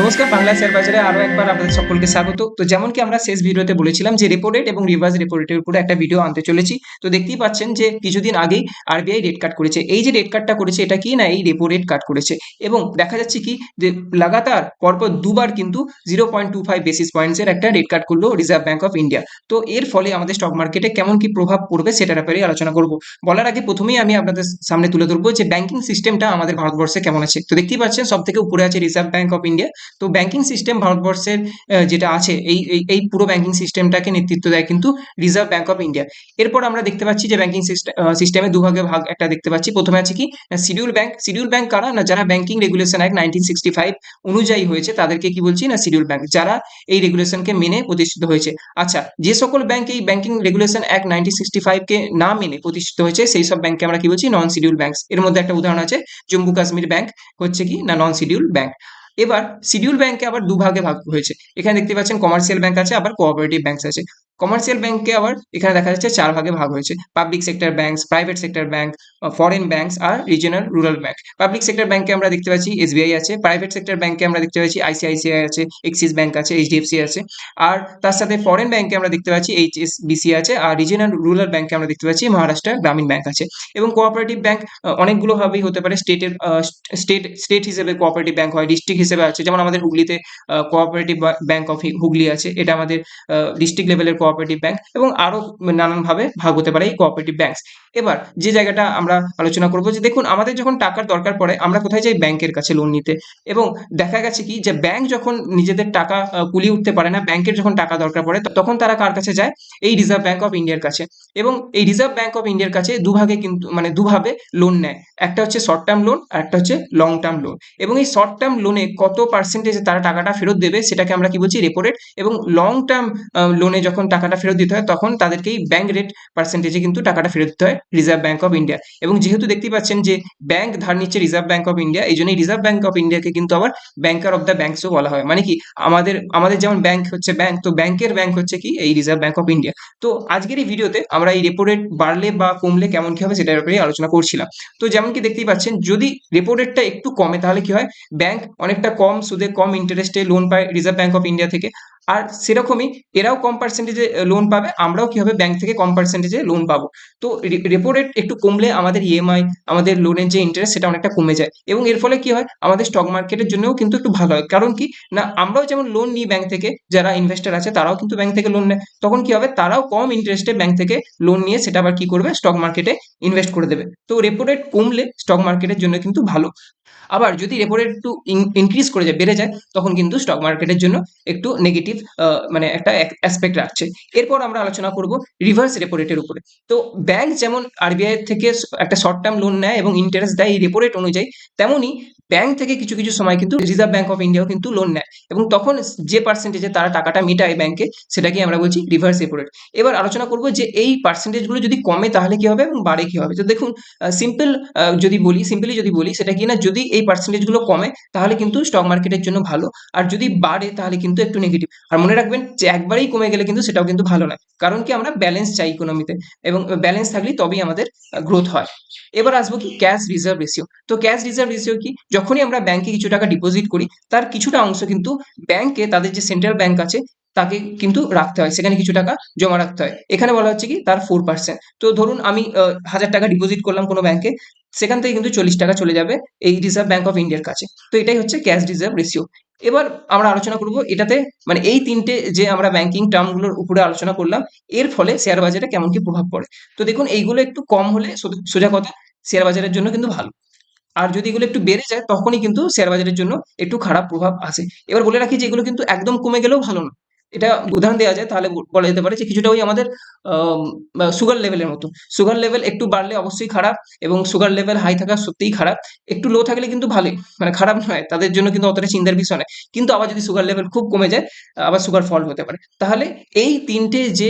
নমস্কার, বাংলা শেয়ার বাজারে আরও একবার আপনাদের সকলকে স্বাগত। তো যেমন কি আমরা শেষ ভিডিওতে বলেছিলাম যে রেপো রেট এবং রিভার্স রেপো রেটের উপরে একটা ভিডিও আনতে চলেছি। তো দেখতেই পাচ্ছেন যে কিছুদিন আগেই আরবিআই রেট কাট করেছে। এই যে রেট কাটটা করেছে, এটা কি না এই রেপো রেট কাট করেছে? এবং দেখা যাচ্ছে কি যে লাগাতার পরপর দুবার কিন্তু zero point two five basis পয়েন্টসের একটা রেট কাট করল রিজার্ভ ব্যাঙ্ক অফ ইন্ডিয়া তো এর ফলে আমাদের স্টক মার্কেটে কেমন কি প্রভাব পড়বে সেটার ব্যাপারে আলোচনা করব। বলার আগে প্রথমেই আমি আপনাদের সামনে তুলে ধরবো যে ব্যাংকিং সিস্টেমটা আমাদের ভারতবর্ষে কেমন আছে। তো দেখতেই পাচ্ছেন সব থেকে উপরে আছে রিজার্ভ ব্যাঙ্ক অফ ইন্ডিয়া তো ব্যাংকিং সিস্টেম ভারতবর্ষের যেটা আছে এই এই- পুরো ব্যাংকিং সিস্টেমটাকে নেতৃত্ব দেয় কিন্তু রিজার্ভ ব্যাঙ্ক অফ ইন্ডিয়া এরপর আমরা দেখতে পাচ্ছি যে ব্যাংকিং সিস্টেমে দুভাগে ভাগ একটা দেখতে পাচ্ছি। প্রথমে আছে কি? শিডিউল ব্যাংক শিডিউল ব্যাংক কারা? না যারা banking regulation act nineteen sixty five অনুযায়ী হয়েছে তাদেরকে কি বলছি? না শিডিউল ব্যাংক যারা এই রেগুলেশনকে মেনে প্রতিষ্ঠিত হয়েছে। আচ্ছা যে সকল ব্যাংক এই banking regulation act nineteen sixty ফাইভকে না মেনে প্রতিষ্ঠিত হয়েছে সেই সব ব্যাংককে আমরা কি বলছি? নন শিডিউল ব্যাংকস এর মধ্যে একটা উদাহরণ আছে জম্মু কাশ্মীর ব্যাংক হচ্ছে কি? না নন শিডিউল ব্যাংক এবার শিডিউল ব্যাংকে আবার দুভাগে ভাগ হয়েছে। এখানে দেখতে পাচ্ছেন কমার্শিয়াল ব্যাংক আছে, আবার কোঅপারেটিভ ব্যাংক আছে। কমার্শিয়াল ব্যাংকে আবার এখানে দেখা যাচ্ছে চার ভাগে ভাগ হয়েছে। Public sector banks private sector bank foreign banks আর regional rural bank public sector ব্যাংকে আমরা দেখতে পাচ্ছি এসবিআই আছে প্রাইভেট সেক্টর ব্যাংকে আমরা দেখতে পাচ্ছি আইসিআইসিআই আছে এক্সিস ব্যাংক আছে এইচডিএফসি আছে। আর তার সাথে ফরেন ব্যাংকে আমরা দেখতে পাচ্ছি এইচএসবিসি আছে, আর রিজনাল রুরাল ব্যাংকে আমরা দেখতে পাচ্ছি মহারাষ্ট্র গ্রামীণ ব্যাংক আছে। এবং কোঅপারেটিভ ব্যাংক অনেকগুলো ভাবেই হতে পারে। স্টেটের স্টেট স্টেট হিসেবে কোঅপারেটিভ ব্যাংক হয় ডিস্ট্রিক্ট হিসেবে আছে। যেমন আমাদের হুগলিতে কোঅপারেটিভ ব্যাংক অফ হুগলি আছে। এটা আমাদের ডিস্ট্রিক্ট লেভেলের কোঅপারেটিভ ব্যাংক এবং আরও নানানভাবে ভাগ হতে পারে এই কোঅপারেটিভ ব্যাংকস এবার যে জায়গাটা আমরা আলোচনা করব যে দেখুন, আমাদের যখন টাকার দরকার পড়ে, আমরা কোথায় যাই? ব্যাংকের কাছে লোন নিতে। এবং দেখা গেছে কি যে ব্যাংক যখন নিজেদের টাকা কুলিয়ে উঠতে পারে না, ব্যাংকের যখন টাকা দরকার পড়ে তখন তারা কার কাছে যায়? এই রিজার্ভ ব্যাংক অফ ইন্ডিয়ার কাছে। এবং এই রিজার্ভ ব্যাংক অফ ইন্ডিয়ার কাছে দুভাগে কিন্তু মানে দুভাবে লোন নেয়। একটা হচ্ছে শর্ট টার্ম লোন আর একটা হচ্ছে লং টার্ম লোন এবং এই শর্ট টার্ম লোনে কত পার্সেন্টেজে তারা টাকাটা ফেরত দেবে, সেটাকে আমরা কি বলছি? রেপো রেট এবং লং টার্ম লোনে যখন টাকাটা ফেরত দিতে হয়, তখন তাদেরকেই ব্যাংক রেট পার্সেন্টেজে কিন্তু টাকাটা ফেরত দিতে হয় রিজার্ভ ব্যাংক অফ ইন্ডিয়া এবং যেহেতু দেখতেই পাচ্ছেন যে ব্যাংক ধার নিচ্ছে রিজার্ভ ব্যাংক অফ ইন্ডিয়া এই জন্যই রিজার্ভ ব্যাংক অফ ইন্ডিয়াকে কিন্তু আবার ব্যাংকার অফ দ্য ব্যাংকসও বলা হয়। মানে কি, আমাদের আমাদের যেমন ব্যাংক হচ্ছে ব্যাংক তো ব্যাংকের ব্যাংক হচ্ছে কি, এই রিজার্ভ ব্যাংক অফ ইন্ডিয়া তো আজকের এই ভিডিওতে আমরা এই রেপো রেট বাড়লে বা কমলে কেমন কি হবে সেটার ব্যাপারে আলোচনা করছিলাম। তো যেমন কি দেখতেই পাচ্ছেন, যদি রেপো রেটটা একটু কমে, তাহলে কি হয় ব্যাংক অনেকটা কম সুদে কম ইন্টারেস্টে লোন পায় রিজার্ভ ব্যাংক অফ ইন্ডিয়া থেকে। আর সেরকমই এরাও কম পার্সেন্টেজে লোন পাবে, আমরাও কি হবে ব্যাংক থেকে কম পার্সেন্টেজে লোন পাবো। তো রেপো রেট একটু কমলে আমাদের ইএমআই আমাদের লোনের যে ইন্টারেস্ট সেটা অনেকটা কমে যায়। এবং এর ফলে কি হয়, আমাদের স্টক মার্কেটের জন্যও কিন্তু একটু ভালো হয়। কারণ কি, না, আমরাও যেমন লোন নিই ব্যাংক থেকে, যারা ইনভেস্টর আছে, তারাও কিন্তু ব্যাংক থেকে লোন নেয়। তখন কি হবে, তারাও কম ইন্টারেস্টে ব্যাংক থেকে লোন নিয়ে সেটা আবার কি করবে স্টক মার্কেটে ইনভেস্ট করে দেবে। তো রেপো রেট কমলে স্টক মার্কেটের জন্য কিন্তু ভালো। আবার যদি রেপো রেট একটু ইনক্রিজ করে যায়, বেড়ে যায়, তখন কিন্তু স্টক মার্কেটের জন্য একটু নেগেটিভ মানে একটা অ্যাসপেক্ট রাখছে। এরপর আমরা আলোচনা করব রিভার্স রেপো রেটের উপরে। তো ব্যাংক যেমন আরবিআই থেকে একটা শর্ট টার্ম লোন নেয় এবং ইন্টারেস্ট দেয় এই রেপো রেট অনুযায়ী তেমনই ব্যাংক থেকে কিছু কিছু সময় কিন্তু রিজার্ভ ব্যাংক অফ ইন্ডিয়াও কিন্তু লোন নেয়। এবং তখন যে পার্সেন্টেজে তারা টাকাটা মেটায় ব্যাংকে সেটাকে আমরা বলছি রিভার্স রেপো রেট এবার আলোচনা করব যে এই পার্সেন্টেজগুলো যদি কমে তাহলে কি হবে এবং বাড়ে কি হবে? তো দেখুন সিম্পল যদি বলি সিম্পলি যদি বলি, সেটা কি না, যদি এই পার্সেন্টেজগুলো কমে, তাহলে কিন্তু স্টক মার্কেটের জন্য ভালো। আর যদি বাড়ে, তাহলে কিন্তু একটু নেগেটিভ আর মনে রাখবেন যে একবারেই কমে গেলে কিন্তু সেটাও কিন্তু ভালো নয়। কারণ কি আমরা ব্যালেন্স চাই ইকোনমিতে এবং ব্যালেন্স থাকলেই তবেই আমাদের গ্রোথ হয়। এবার আসব কি ক্যাশ রিজার্ভ রেশিও তো ক্যাশ রিজার্ভ রেশিও কি? যখনই আমরা ব্যাংকে কিছু টাকা ডিপোজিট করি, তার কিছুটা অংশ কিন্তু ব্যাংকে তাদের যে সেন্ট্রাল ব্যাংক আছে, তাকে কিন্তু রাখতে হয়। সেখানে কিছু টাকা জমা রাখতে হয়। এখানে বলা হচ্ছে কি তার ফোর পার্সেন্ট তো ধরুন আমি হাজার টাকা ডিপোজিট করলাম কোনো ব্যাংকে সেখান থেকে কিন্তু চল্লিশ টাকা চলে যাবে এই রিজার্ভ ব্যাংক অফ ইন্ডিয়ার কাছে। তো এটাই হচ্ছে ক্যাশ রিজার্ভ রেশিও এবার আমরা আলোচনা করব এটাতে মানে এই তিনটে যে আমরা ব্যাংকিং টার্মগুলোর উপরে আলোচনা করলাম, এর ফলে শেয়ার বাজারে কেমন কি প্রভাব পড়ে? তো দেখুন, এইগুলো একটু কম হলে সোজা কথা শেয়ার বাজারের জন্য কিন্তু ভালো। আর যদি এগুলো একটু বেড়ে যায়, তখনই কিন্তু শেয়ার বাজারের জন্য একটু খারাপ প্রভাব আসে। এবার বলে রাখি যে এগুলো কিন্তু একদম কমে গেলেও ভালো না। এটা উদাহরণ দেওয়া যায়, তাহলে বলা যেতে পারে যে কিছুটা ওই আমাদের সুগার লেভেলের মতো সুগার লেভেল একটু বাড়লে অবশ্যই খারাপ এবং সুগার লেভেল হাই থাকা সত্যিই খারাপ। একটু লো থাকলে কিন্তু ভালোই মানে খারাপ নয়, তাদের জন্য কিন্তু অতটা চিন্তার বিষয় নয়। কিন্তু আবার যদি সুগার লেভেল খুব কমে যায়, আবার সুগার ফল হতে পারে। তাহলে এই তিনটে যে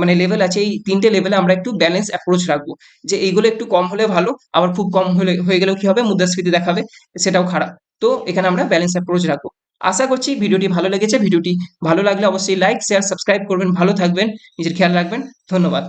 মানে লেভেল আছে, এই তিনটে লেভেলে আমরা একটু ব্যালেন্স অ্যাপ্রোচ রাখব। যে এইগুলো একটু কম হলে ভালো, আবার খুব কম হলে, হয়ে গেলেও কি হবে? মুদ্রাস্ফীতি দেখাবে, সেটাও খারাপ। তো এখানে আমরা ব্যালেন্স অ্যাপ্রোচ রাখব। আশা করছি ভিডিওটি ভালো লেগেছে। ভিডিওটি ভালো লাগলে অবশ্যই লাইক শেয়ার সাবস্ক্রাইব করবেন। ভালো থাকবেন। নিজের খেয়াল রাখবেন। ধন্যবাদ।